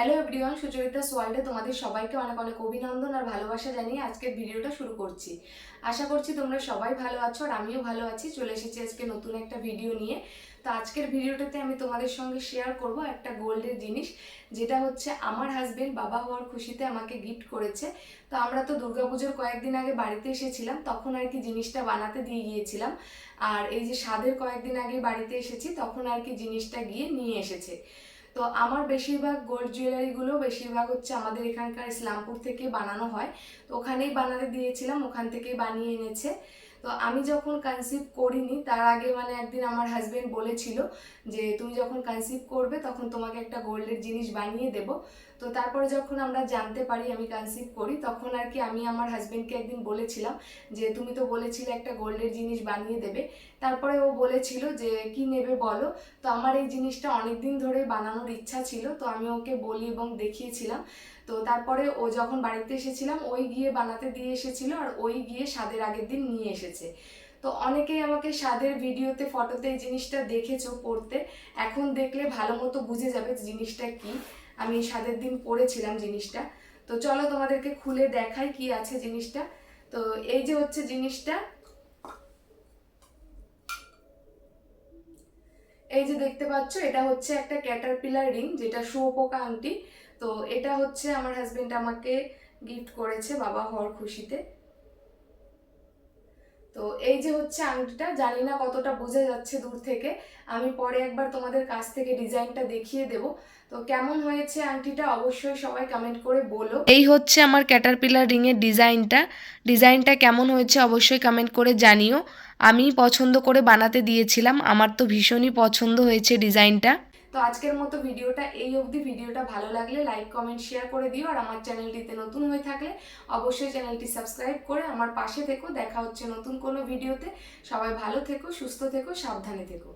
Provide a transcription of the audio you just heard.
Hello everyone Sucharita সোয়াল্ডে তোমাদের সবাইকে অনেক অনেক অভিনন্দন আর ভালোবাসা জানিয়ে আজকের ভিডিওটা শুরু করছি। আশা করছি তোমরা সবাই ভালো আছো আর আমিও ভালো আছি। চলে এসেছি আজকে নতুন একটা ভিডিও নিয়ে। তো আজকের ভিডিওটাতে আমি তোমাদের সঙ্গে শেয়ার করব একটা গোল্ডের জিনিস, যেটা হচ্ছে আমার হাজবেন্ড বাবা হওয়ার খুশিতে আমাকে গিফট করেছে। তো আমরা তো দুর্গাপুজোর কয়েকদিন আগে বাড়িতে এসেছিলাম, তখন আর কি জিনিসটা বানাতে দিয়ে গিয়েছিলাম। আর এই যে স্বাদের কয়েকদিন আগে বাড়িতে এসেছি, তখন আর কি জিনিসটা গিয়ে নিয়ে এসেছে। তো আমার বেশিরভাগ গোল্ড জুয়েলারিগুলো বেশিরভাগ হচ্ছে আমাদের এখানকার ইসলামপুর থেকে বানানো হয়। তো ওখানেই বানাতে দিয়েছিলাম, ওখান থেকেই বানিয়ে এনেছে। তো আমি যখন কনসিভ করিনি, তার আগে মানে একদিন আমার হাজবেন্ড বলেছিল যে, তুমি যখন কনসিভ করবে, তখন তোমাকে একটা গোল্ডের জিনিস বানিয়ে দেব। তো তারপরে যখন আমরা জানতে পারি, আমি কনসিভ করি, তখন আর কি আমি আমার হাজব্যান্ডকে একদিন বলেছিলাম যে, তুমি তো বলেছিলে একটা গোল্ডের জিনিস বানিয়ে দেবে। তারপরে ও বলেছিল যে, কি নেবে বলো? তো আমার এই জিনিসটা অনেক দিন ধরে বানানোর ইচ্ছা ছিল, তো আমি ওকে বলি এবং দেখিয়েছিলাম। তো তারপরে ও যখন বাড়িতে এসেছিলাম, ওই গিয়ে বানাতে দিয়ে এসেছিল আর ওই গিয়ে স্বাদের আগের দিন নিয়ে এসেছে। তো অনেকেই আমাকে স্বাদের ভিডিওতে, ফটোতে এই জিনিসটা দেখেছ পড়তে। এখন দেখলে ভালো মতো বুঝে যাবে জিনিসটা কি। আমি স্বাদের দিন পড়েছিলাম জিনিসটা। তো চলো তোমাদেরকে খুলে দেখাই কি আছে জিনিসটা। তো এই যে হচ্ছে জিনিসটা। এই যে দেখতে পাচ্ছ, এটা হচ্ছে একটা ক্যাটারপিলার রিং, যেটা শুয়োপোকা আংটি। তো এটা হচ্ছে আমার হাজবেন্ড আমাকে গিফট করেছে বাবা হওয়ার খুশিতে। তো এই যে হচ্ছে আংটিটা, জানি না কতটা বোঝা যাচ্ছে দূর থেকে। আমি পরে একবার তোমাদের কাছ থেকে ডিজাইনটা দেখিয়ে দেব। তো কেমন হয়েছে আংটিটা অবশ্যই সবাই কমেন্ট করে বলো। এই হচ্ছে আমার ক্যাটারপিলার রিংয়ের ডিজাইনটা। ডিজাইনটা কেমন হয়েছে অবশ্যই কমেন্ট করে জানিও। আমি পছন্দ করে বানাতে দিয়েছিলাম। আমার তো ভীষণই পছন্দ হয়েছে ডিজাইনটা। তো আজকের মতো ভিডিওটা এই অবধি। ভিডিওটা ভালো লাগলে লাইক কমেন্ট শেয়ার করে দিও। আর আমার চ্যানেলটিতে নতুন হয়ে থাকলে অবশ্যই চ্যানেলটি সাবস্ক্রাইব করে আমার পাশে থেকো। দেখা হচ্ছে নতুন কোনো ভিডিওতে। সবাই ভালো থেকো, সুস্থ থেকো, সাবধানে থেকো।